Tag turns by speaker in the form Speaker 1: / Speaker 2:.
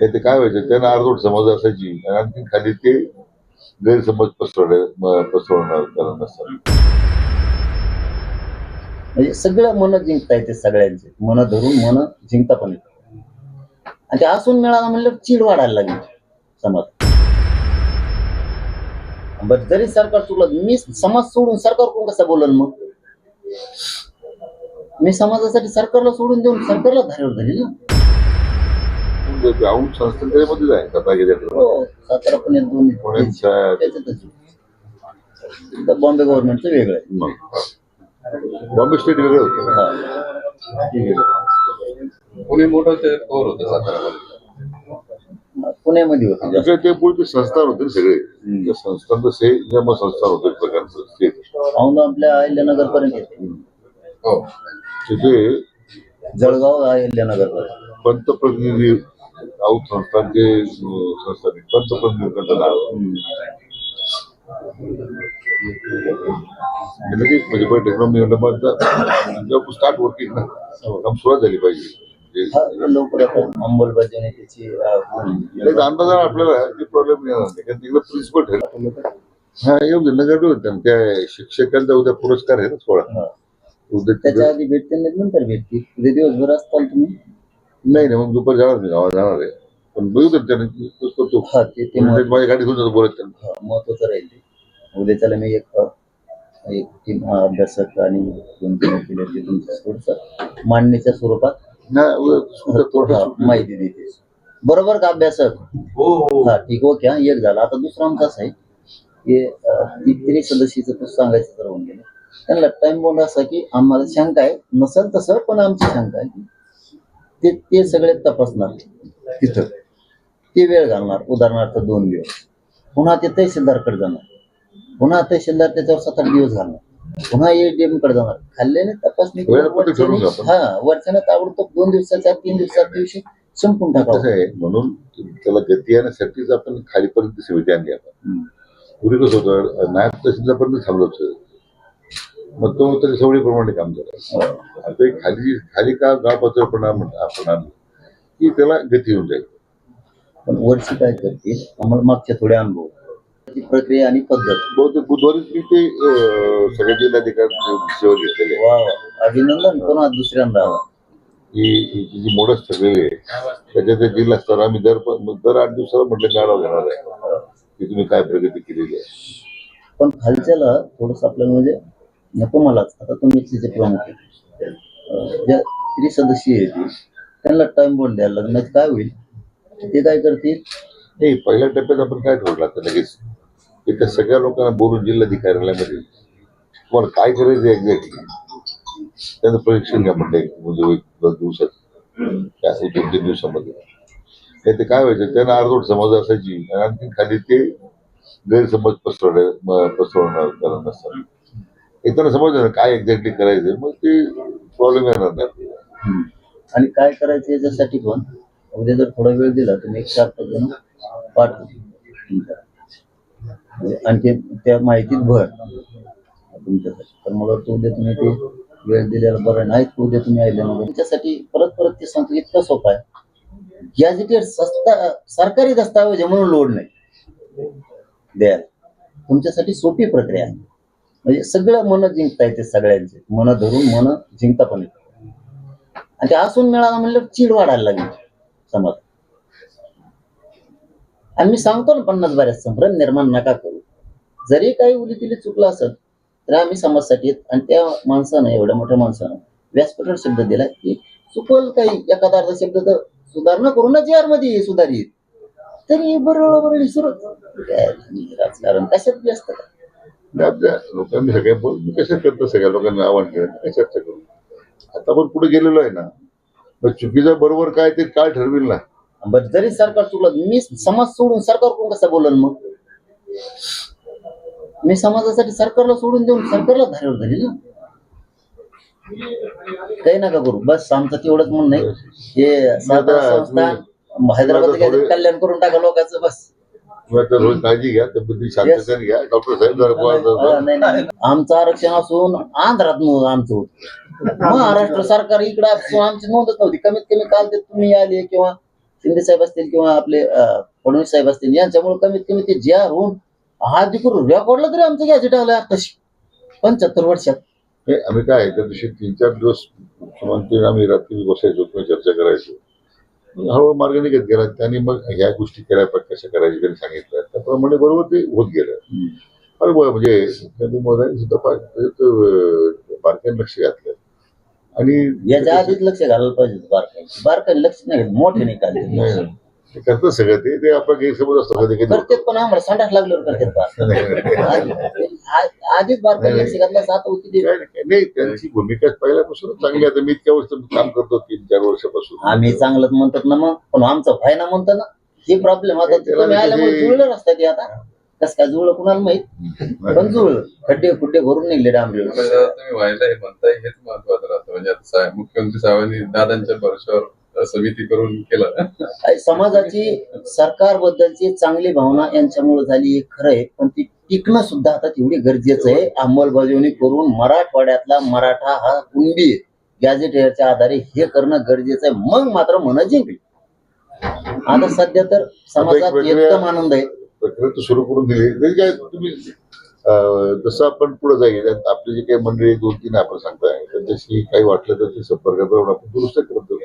Speaker 1: नाही ते काय व्हायचं त्यांना अर्धवट समज असायची. आणि आणखी खाली ते गैरसमज पसरवणे पसरवणार कारण असतात
Speaker 2: म्हणजे सगळं मन जिंकता येते सगळ्यांचे. मन धरून मन जिंकता पण येते आणि ते असून मिळाला म्हणलं चीड वाढायला लागली समाज. बर जरी सरकार चुकलं मी समाज सोडून सरकार कोण कसं बोलल मग? मी समाजासाठी सरकारला सोडून देऊन सरकारला धारेवर धरेल ना?
Speaker 1: म्हणजे औंध संस्था त्याच्यामध्येच आहे रत्नागिरीकडे
Speaker 2: हो सातारा पुणे दोन्ही त्याच्यातच बॉम्बे गव्हर्नमेंटचं वेगळं आहे.
Speaker 1: मग. बॉम्बे स्टेट वेगळं होतं.
Speaker 2: हा.
Speaker 3: पुणे मोठं ते कव्हर होतं सातारा
Speaker 2: पुण्यामध्ये होते
Speaker 1: ते पुढे संस्थान होते सगळे. त्या संस्थान से संस्थान होतं प्रकारचं.
Speaker 2: औंध आपल्या अहिल्यानगर पर्यंत येते.
Speaker 3: हो.
Speaker 1: तिथे
Speaker 2: जळगाव अहिल्यानगर पर्यंत
Speaker 1: पंतप्रतिनिधी संस्थानचे अं, संस्थानिक पंतप्रतिनिधी नाव लगेच म्हणजे पण टेक्नॉलॉजी स्टार्ट वर्किंग ना काम सुरुवात झाली पाहिजे
Speaker 2: अंमलबजावणी त्याची अं,
Speaker 1: एक अंदाजाने आपल्याला प्रॉब्लेम तिकडे प्रिन्सिपल ठरेल हा येऊ नगर त्या शिक्षकांचा उद्या पुरस्कार आहे ना सोळा. उद्या
Speaker 2: त्याच्या आधी भेटते नाही नंतर भेटते दिवसभर असताल तुम्ही
Speaker 1: नाही नाही मग दुपार जाणार मी गावात जाणार आहे. पण बघू दे त्याने तो- तो-
Speaker 2: हा ते ते
Speaker 1: म्हणजे माझी गाडी घेऊन जातो बोलत त्यांना.
Speaker 2: हा, महत्वाचं राहील ते. उद्याच्याला मी एक एक टीम अभ्यासक आणि दोन तीन वकिलांची तुमचं थोडस मांडणीच्या स्वरूपात
Speaker 1: नाही, उद्या सुट्ट्या थोडं
Speaker 2: हा,
Speaker 1: सुट्टी.
Speaker 2: माहिती देते. बरोबर का अभ्यासक
Speaker 3: हो हो.
Speaker 2: हा ठीक ओके हा एक झाला. आता दुसरा आमचा असं आहे की अं, ती त्रिसदस्यीचं तू सांगायचं तर होऊन गेलं. त्यांना टाइम बॉन्ड असा की आम्हाला शंका आहे. नसेल तसं पण आमची शंका आहे. की ते ते सगळे तपासणार. तिथं ते वेळ घालणार उदाहरणार्थ दोन दिवस. पुन्हा ते तहसीलदारकडे जाणार. पुन्हा तहसीलदार त्याच्यावर सात आठ दिवस घालणार. पुन्हा एडीएमकडे जाणार. खाल्ल्याने तपासणी. हा वरच्यानं ताबडतोब दोन दिवसाच्या तीन दिवसाच्या दिवशी संपून टाकावं.
Speaker 1: आहे म्हणून त्याला गती येण्यासाठीच आपण खालीपर्यंत सुविधा आणली आपण. पूर्वी कसं होतं नायब तहसीलदारपर्यंत थांबलं होतं. मग तो तरी सवडीप्रमाणे काम करायचं
Speaker 2: हो.
Speaker 1: आता एक खाली खाली का गाव पातळीपणा म्हणतो आपण आणलं की त्याला गती येऊन जाईल.
Speaker 2: पण वर्षी काय करते? आम्हाला मागच्या थोडे अनुभव. ती प्रक्रिया आणि पद्धत.
Speaker 1: बहुतेक बुधवारीच मी ते सगळ्या जिल्हाधिकारी सेवा घेतलेले.
Speaker 2: वा. अभिनंदन. पुन्हा दुसऱ्यांदा
Speaker 1: ही ही जी मोडस ठरलेली आहे त्याच्या त्या जिल्हा स्तर आम्ही दर दर आठ दिवसाला म्हटलं गाडा घेणार आहे. की तुम्ही काय प्रगती केलेली आहे.
Speaker 2: पण खालच्याला थोडस आपल्याला म्हणजे नको मलाच. आता तुम्ही तिचे प्रमुख ज्या त्रिसदस्यीय आहे ती त्यांना टाइम बोल द्यायला लग्नात काय होईल? ते काय करतील?
Speaker 1: नाही पहिल्या टप्प्यात आपण काय ठरवलं आता लगेच की त्या सगळ्या लोकांना बोलून जिल्हाधिकाऱ्यालयामध्ये तुम्हाला काय करायचं एक्झॅक्टली त्यांचं परीक्षण घ्या म्हणते एक म्हणजे दोन दिवसात. त्या दोन तीन दिवसामध्ये. नाही ते काय व्हायचं? त्यांना अर्धवट समज असायची. आणि आणखी खाली ते गैरसमज पसरवणे पसरवणार कारण नसतात. एकदा समजलं काय एक्झॅक्टली करायचं मग ते प्रॉब्लेम येणार नाही
Speaker 2: आणि काय करायचं याच्यासाठी पण उद्या जर थोडा वेळ दिला तुम्ही एक चार पाच जण पाठवू तुमच्या म्हणजे आणखी त्या माहितीत भर तुमच्यासाठी. तर मला वाटतं उद्या तुम्ही ते वेळ दिलेला बरं नाही तर उद्या तुम्ही आले ना परत परत ते सांगतो इतकं सोपं आहे. गॅजेटेड सस्ता सरकारी दस्तावेज आहे म्हणून लोड नाही. द्यायला तुमच्यासाठी सोपी प्रक्रिया आहे. म्हणजे सगळं मन जिंकता येते सगळ्यांचे. मन धरून मन जिंकता पण येते. आणि ते असून मिळाला म्हणलं चीड वाढायला लागली समाज. आणि मी सांगतो ना पन्नास बऱ्याच संभ्रम निर्माण नका करू. जरी काही उली तिली चुकलं असेल तर आम्ही समाजासाठी येत आणि त्या माणसानं एवढ्या मोठ्या माणसानं व्यासपीठावर शब्द दिला की चुकल काही. एखादा अर्धा शब्द तर सुधारणा करू ना जी आरमध्ये सुधारित. तरी बरोबर बरोबर सुरू राजकारण कशात व्यस्त? का
Speaker 1: लोकांनी सगळ्या बोल मी कसं करतो सगळ्या लोकांना आव्हान केलं काय चर्चा करू आता आपण पुढे गेलेलो आहे ना मग चुकीचं बरोबर काय ते काय ठरविल ना.
Speaker 2: बरं जरी सरकार चुकलं मी समाज सोडून सरकार कोण कसं बोलल मग? मी समाजासाठी सरकारला सोडून देऊन सरकारला धारेवर धरेल ना. काही नका करू बस आमचं तेवढंच म्हणणं आहे. हे
Speaker 1: तुम्ही-
Speaker 2: हैदराबाद कल्याण करून टाका लोकांचं बस.
Speaker 1: तुम्ही काळजी घ्या तब्येती शांततेने घ्या. डॉक्टर साहेब
Speaker 2: नाही, नाही. आमचं आरक्षण असून आंध्रात नोंद आमचं होतं. महाराष्ट्र सरकार इकडे असून आमची नोंदच नव्हती. कमीत कमी काल ते तुम्ही आले किंवा शिंदे साहेब असतील किंवा आपले अं, फडणवीस साहेब असतील यांच्यामुळे कमीत कमी ते जे आर होऊन हा करून रेकॉर्डला तरी आमचं गॅजेट आलं आताशी. पंच्याहत्तर वर्षात.
Speaker 1: हे आम्ही काय त्या दिवशी तीन चार दिवस मुख्यमंत्री आम्ही रात्री बसायचो किंवा चर्चा करायचो. हळूहळू मार्ग निघत गेला. त्यांनी मग ह्या गोष्टी केल्या कशा करायच्या त्यांनी सांगितलं. त्याप्रमाणे बरोबर ते होत गेलं. अरे म्हणजे सुद्धा बारकाईने लक्ष घातलं. आणि
Speaker 2: याच्या आधीच लक्ष घालायला पाहिजे बारकाईने. बारकाईने लक्ष नाही मोठे नाही.
Speaker 1: ते करतात सगळं ते ते आपला गैरसमज असतो कधी कधी
Speaker 2: करतेत पण आम्हाला संडास लागल्यावर करतात आ- आधीच असं आता होती ते.
Speaker 1: काय नाही, नाही त्यांची भूमिका पहिल्यापासून चांगली आहे. आता मी इतक्या वर्ष काम करतो तीन चार वर्षापासून.
Speaker 2: आम्ही चांगलंच म्हणतात ना मग पण आमचं व्हायना म्हणतो ना हे प्रॉब्लेम आता
Speaker 1: त्याला
Speaker 2: तुम्ही आल्यामुळे
Speaker 1: म्हणजे-
Speaker 2: जुळलं रस्त्यात हे आता. कसं काय जुळलं कुणाला माहीत? पण जुळलं. खड्डे खुड्डे भरून निघले
Speaker 3: म्हणजे आता तुम्ही व्हायला हे म्हणताय हेच महत्वाचं राहतं. म्हणजे आता साहेब मुख्यमंत्री साहेबांनी दादांच्या भरोश्यावर समिती करून केलं
Speaker 2: समाजाची सरकारबद्दलची चांगली भावना यांच्यामुळे झाली हे खरं आहे पण ती टिकणं सुद्धा आता तेवढी गरजेचं आहे. अंमलबजावणी करून मराठवाड्यातला मराठा हा कुणबी आहे. गॅझेटियरच्या आधारे हे करणं गरजेचं आहे. मग मात्र मन जिंकली. आता सध्या तर समाजात एकदम आनंद आहे.
Speaker 1: प्रक्रिया सुरू करून दिली. काय तुम्ही जसं आपण पुढे जाईल आपले आपली काही मंडळी दोन तीन आपण सांगताय त्यांच्याशी काही वाटलं तर ते संपर्कात राहून आपण दुरुस्त करतो